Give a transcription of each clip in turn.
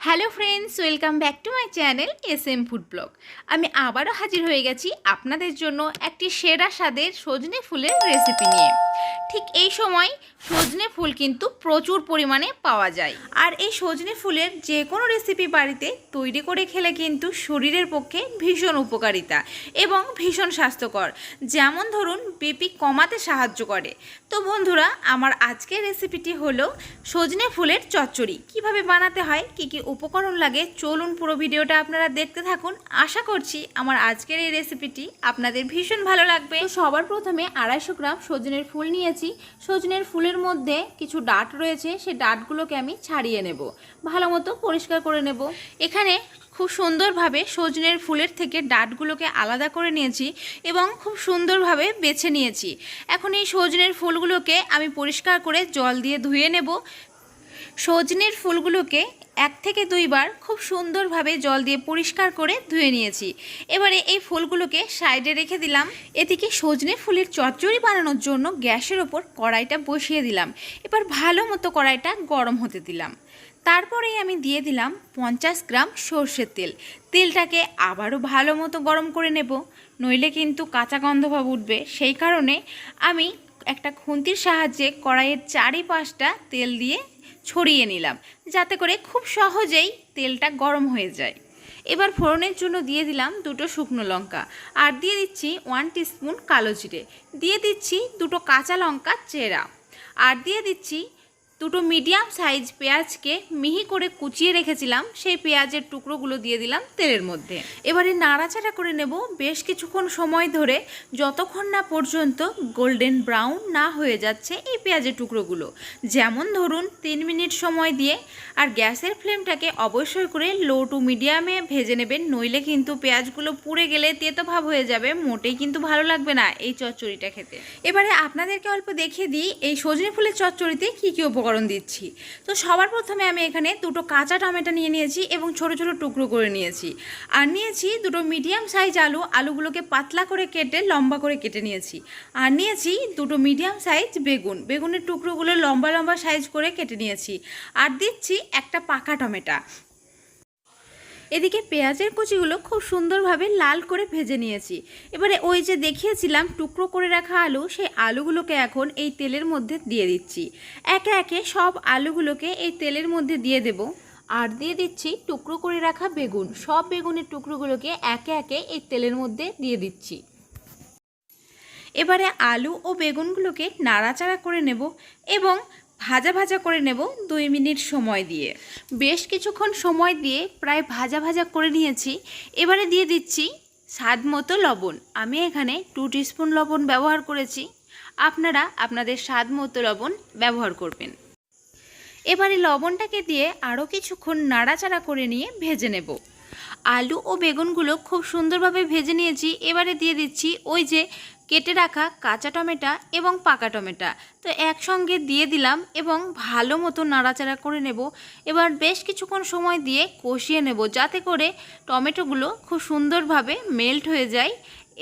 Hello friends, welcome back to my channel S M food blog. আমি আবারও হাজির হয়ে গেছি আপনাদের জন্য একটি সেরা স্বাদের সজনে ফুলের রেসিপি নিয়ে। ঠিক এই সময় সজনে ফুল কিন্তু প্রচুর পরিমাণে পাওয়া যায়। আর এই সজনে ফুলের যে কোনো রেসিপি বাড়িতে তৈরি করে খেলে কিন্তু শরীরের পক্ষে ভীষণ উপকারিতা এবং ভীষণ স্বাস্থ্যকর। যেমন ধরুন, বিপি কমাতে সাহায্য করে। তো বন্ধুরা, আমার আজকের রেসিপিটি হলো সজনে ফুলের চচ্চড়ি। কীভাবে বানাতে হয়, কি কি উপকরণ লাগে, চলুন পুরো ভিডিওটা আপনারা দেখতে থাকুন। আশা করছি আমার আজকের এই রেসিপিটি আপনাদের ভীষণ ভালো লাগবে। সবার প্রথমে আড়াইশো গ্রাম সজনের ফুল নিয়েছি। সজনের ফুলের মধ্যে কিছু ডাট রয়েছে, সেই ডাটগুলোকে আমি ছাড়িয়ে নেব। ভালো মতো পরিষ্কার করে নেব। এখানে খুব সুন্দরভাবে সজনের ফুলের থেকে ডাটগুলোকে আলাদা করে নিয়েছি এবং খুব সুন্দরভাবে বেছে নিয়েছি। এখন এই সজনের ফুলগুলোকে আমি পরিষ্কার করে জল দিয়ে ধুয়ে নেব। সজনের ফুলগুলোকে এক থেকে দুইবার খুব সুন্দরভাবে জল দিয়ে পরিষ্কার করে ধুয়ে নিয়েছি। এবারে এই ফুলগুলোকে সাইডে রেখে দিলাম। এদিকে সজনে ফুলের চচ্চড়ি বানানোর জন্য গ্যাসের ওপর কড়াইটা বসিয়ে দিলাম। এবার ভালো মতো কড়াইটা গরম হতে দিলাম। তারপরেই আমি দিয়ে দিলাম পঞ্চাশ গ্রাম সর্ষের তেল। তেলটাকে আবারও ভালো মতো গরম করে নেব। নইলে কিন্তু কাঁচা গন্ধভাব উঠবে। সেই কারণে আমি একটা খুন্তির সাহায্যে কড়াইয়ের চারিপাশটা তেল দিয়ে ছড়িয়ে নিলাম, যাতে করে খুব সহজেই তেলটা গরম হয়ে যায়। এবার ফোড়নের জন্য দিয়ে দিলাম দুটো শুকনো লঙ্কা, আর দিয়ে দিচ্ছি ওয়ান টিস্পুন কালো জিরে। দিয়ে দিচ্ছি দুটো কাঁচা লঙ্কা চেরা, আর দিয়ে দিচ্ছি দুটো মিডিয়াম সাইজ পেঁয়াজকে মিহি করে কুচিয়ে রেখেছিলাম, সেই পেঁয়াজের টুকরোগুলো দিয়ে দিলাম তেলের মধ্যে। এবারে নাড়াচাড়া করে নেব বেশ কিছুক্ষণ সময় ধরে, যতক্ষণ না পর্যন্ত গোল্ডেন ব্রাউন না হয়ে যাচ্ছে এই পেঁয়াজের টুকরোগুলো। যেমন ধরুন, তিন মিনিট সময় দিয়ে, আর গ্যাসের ফ্লেমটাকে অবশ্যই করে লো টু মিডিয়ামে ভেজে নেবেন, নইলে কিন্তু পেঁয়াজগুলো পুড়ে গেলে তেতো ভাব হয়ে যাবে, মোটেই কিন্তু ভালো লাগবে না এই চচ্চড়িটা খেতে। এবারে আপনাদেরকে অল্প দেখিয়ে দিই, এই সজনে ফুলের চচ্চড়িতে কী কী উপকরণ দিচ্ছি। তো সবার প্রথমে আমি এখানে দুটো কাঁচা টমেটো নিয়ে নিয়েছি এবং ছোট ছোট টুকরো করে নিয়েছি। আর নিয়েছি দুটো মিডিয়াম সাইজ আলু। আলুগুলোকে পাতলা করে কেটে লম্বা করে কেটে নিয়েছি। আর নিয়েছি দুটো মিডিয়াম সাইজ বেগুন। বেগুনের টুকরোগুলো লম্বা লম্বা সাইজ করে কেটে নিয়েছি। আর দিচ্ছি একটা পাকা টমেটো। এদিকে পেঁয়াজের কুচিগুলো খুব সুন্দরভাবে লাল করে ভেজে নিয়েছি। এবারে ওই যে দেখিয়েছিলাম টুকরো করে রাখা আলু, সেই আলুগুলোকে এখন এই তেলের মধ্যে দিয়ে দিচ্ছি। একে একে সব আলুগুলোকে এই তেলের মধ্যে দিয়ে দেব। আর দিয়ে দিচ্ছি টুকরো করে রাখা বেগুন। সব বেগুনের টুকরোগুলোকে একে একে এই তেলের মধ্যে দিয়ে দিচ্ছি। এবারে আলু ও বেগুনগুলোকে নাড়াচাড়া করে নেব এবং ভাজা ভাজা করে নেব দুই মিনিট সময় দিয়ে। বেশ কিছুক্ষণ সময় দিয়ে প্রায় ভাজা ভাজা করে নিয়েছি। এবারে দিয়ে দিচ্ছি স্বাদ মতো লবণ। আমি এখানে টু টিস্পুন লবণ ব্যবহার করেছি। আপনারা আপনাদের স্বাদ মতো লবণ ব্যবহার করবেন। এবারে লবণটাকে দিয়ে আরও কিছুক্ষণ নাড়াচাড়া করে নিয়ে ভেজে নেব। আলু ও বেগুনগুলো খুব সুন্দরভাবে ভেজে নিয়েছি। এবারে দিয়ে দিচ্ছি ওই যে কেটে রাখা কাঁচা টমেটো এবং পাকা টমেটা। তো একসঙ্গে দিয়ে দিলাম এবং ভালো মতো নাড়াচাড়া করে নেব। এবার বেশ কিছুক্ষণ সময় দিয়ে কষিয়ে নেব যাতে করে টমেটোগুলো খুব সুন্দরভাবে মেল্ট হয়ে যায়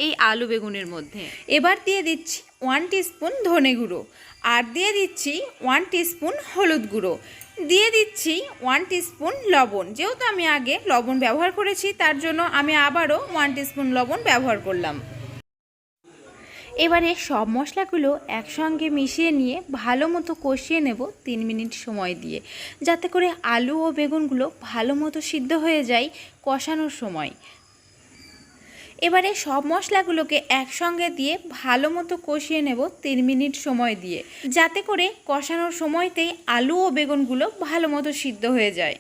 এই আলু বেগুনের মধ্যে। এবার দিয়ে দিচ্ছি ওয়ান টিস্পুন ধনে গুঁড়ো। আর দিয়ে দিচ্ছি ওয়ান টিস্পুন হলুদ গুঁড়ো। দিয়ে দিচ্ছি ওয়ান টিস্পুন লবণ। যেহেতু আমি আগে লবণ ব্যবহার করেছি, তার জন্য আমি আবারও ওয়ান টিস্পুন লবণ ব্যবহার করলাম। এবারে সব মশলাগুলো একসঙ্গে মিশিয়ে নিয়ে ভালো মতো কষিয়ে নেব তিন মিনিট সময় দিয়ে। যাতে করে আলু ও বেগুনগুলো ভালো মতো সিদ্ধ হয়ে যায় কষানোর সময়। এবারে সব মশলাগুলোকে একসঙ্গে দিয়ে ভালো মতো কষিয়ে নেব তিন মিনিট সময় দিয়ে। যাতে করে কষানোর সময়তেই আলু ও বেগুনগুলো ভালো মতো সিদ্ধ হয়ে যায়।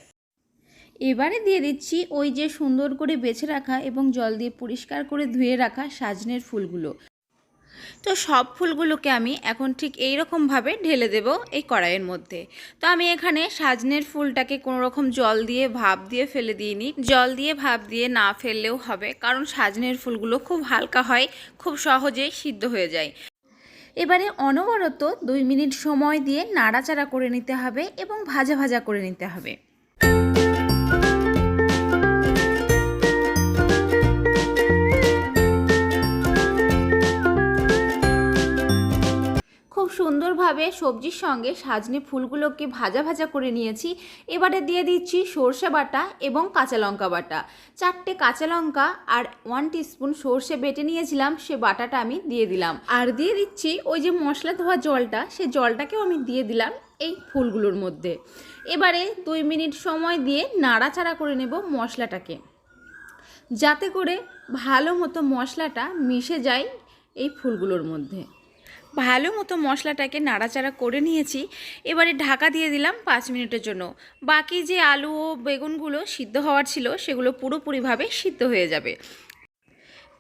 এবারে দিয়ে দিচ্ছি ওই যে সুন্দর করে বেছে রাখা এবং জল দিয়ে পরিষ্কার করে ধুয়ে রাখা সাজনের ফুলগুলো। তো সব ফুলগুলোকে আমি এখন ঠিক এই রকমভাবে ঢেলে দেব এই কড়াইয়ের মধ্যে। তো আমি এখানে সাজনের ফুলটাকে কোনো রকম জল দিয়ে ভাপ দিয়ে ফেলে দিইনি। জল দিয়ে ভাপ দিয়ে না ফেললেও হবে, কারণ সাজনের ফুলগুলো খুব হালকা হয়, খুব সহজেই সিদ্ধ হয়ে যায়। এবারে অনবরত দুই মিনিট সময় দিয়ে নাড়াচাড়া করে নিতে হবে এবং ভাজা ভাজা করে নিতে হবে। সুন্দরভাবে সবজির সঙ্গে সাজনি ফুলগুলোকে ভাজা ভাজা করে নিয়েছি। এবারে দিয়ে দিচ্ছি সর্ষে বাটা এবং কাঁচা লঙ্কা বাটা। চারটে কাঁচা লঙ্কা আর ওয়ান টিস্পুন সর্ষে বেটে নিয়েছিলাম, সে বাটাটা আমি দিয়ে দিলাম। আর দিয়ে দিচ্ছি ওই যে মশলা ধোয়া জলটা, সে জলটাকেও আমি দিয়ে দিলাম এই ফুলগুলোর মধ্যে। এবারে দুই মিনিট সময় দিয়ে নাড়াচাড়া করে নেব মশলাটাকে। যাতে করে ভালো মতো মশলাটা মিশে যায় এই ফুলগুলোর মধ্যে। ভালো মতো মশলাটাকে নাড়াচাড়া করে নিয়েছি। এবারে ঢাকা দিয়ে দিলাম পাঁচ মিনিটের জন্য। বাকি যে আলু ও বেগুনগুলো সিদ্ধ হওয়ার ছিল, সেগুলো পুরোপুরিভাবে সিদ্ধ হয়ে যাবে।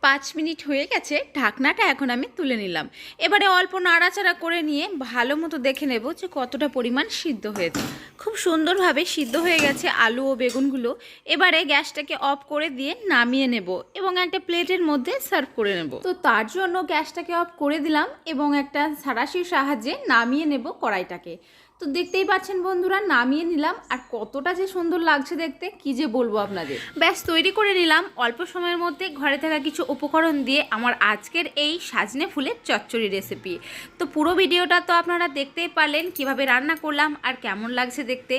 পাঁচ মিনিট হয়ে গেছে, ঢাকনাটা এখন আমি তুলে নিলাম। এবারে অল্প নাড়াচাড়া করে নিয়ে ভালো মতো দেখে নেব যে কতটা পরিমাণ সিদ্ধ হয়েছে। খুব সুন্দরভাবে সিদ্ধ হয়ে গেছে আলু ও বেগুনগুলো। এবারে গ্যাসটাকে অফ করে দিয়ে নামিয়ে নেব এবং একটা প্লেটের মধ্যে সার্ভ করে নেব। তো তার জন্য গ্যাসটাকে অফ করে দিলাম এবং একটা সারাশির সাহায্যে নামিয়ে নেব কড়াইটাকে। তো দেখতেই পাচ্ছেন বন্ধুরা, নামিয়ে নিলাম। আর কতটা যে সুন্দর লাগছে দেখতে, কি যে বলব আপনাদের। ব্যাস, তৈরি করে নিলাম। অল্প সময়ের মধ্যে ঘরে থাকা কিছু উপকরণ দিয়ে আমার আজকের এই সাজনে ফুলের চচ্চড়ি রেসিপি তো পুরো ভিডিওটা তো আপনারা দেখতেই পারলেন, কীভাবে রান্না করলাম আর কেমন লাগছে দেখতে।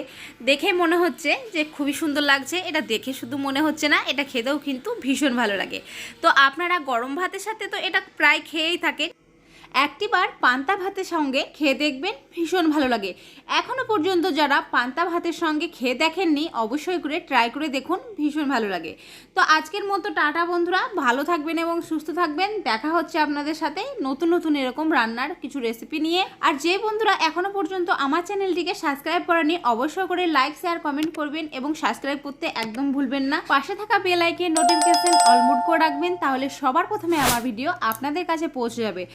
দেখে মনে হচ্ছে যে খুবই সুন্দর লাগছে। এটা দেখে শুধু মনে হচ্ছে না, এটা খেতেও কিন্তু ভীষণ ভালো লাগে। তো আপনারা গরম ভাতের সাথে তো এটা প্রায় খেয়েই থাকেন। একটিবার পান্তা ভাতের সঙ্গে খেয়ে দেখবেন ভীষণ ভালো লাগে। এখনও পর্যন্ত যারা পান্তা ভাতের সঙ্গে খেয়ে দেখেননি, অবশ্যই করে ট্রাই করে দেখুন, ভীষণ ভালো লাগে। তো আজকের মতো টাটা বন্ধুরা, ভালো থাকবেন এবং সুস্থ থাকবেন। দেখা হচ্ছে আপনাদের সাথে নতুন নতুন এরকম রান্নার কিছু রেসিপি নিয়ে। আর যে বন্ধুরা এখনও পর্যন্ত আমার চ্যানেলটিকে সাবস্ক্রাইব করেনি, অবশ্যই করে লাইক শেয়ার কমেন্ট করবেন এবং সাবস্ক্রাইব করতে একদম ভুলবেন না। পাশে থাকা বেল আইকন নোটিফিকেশন করে রাখবেন, তাহলে সবার প্রথমে আমার ভিডিও আপনাদের কাছে পৌঁছে যাবে।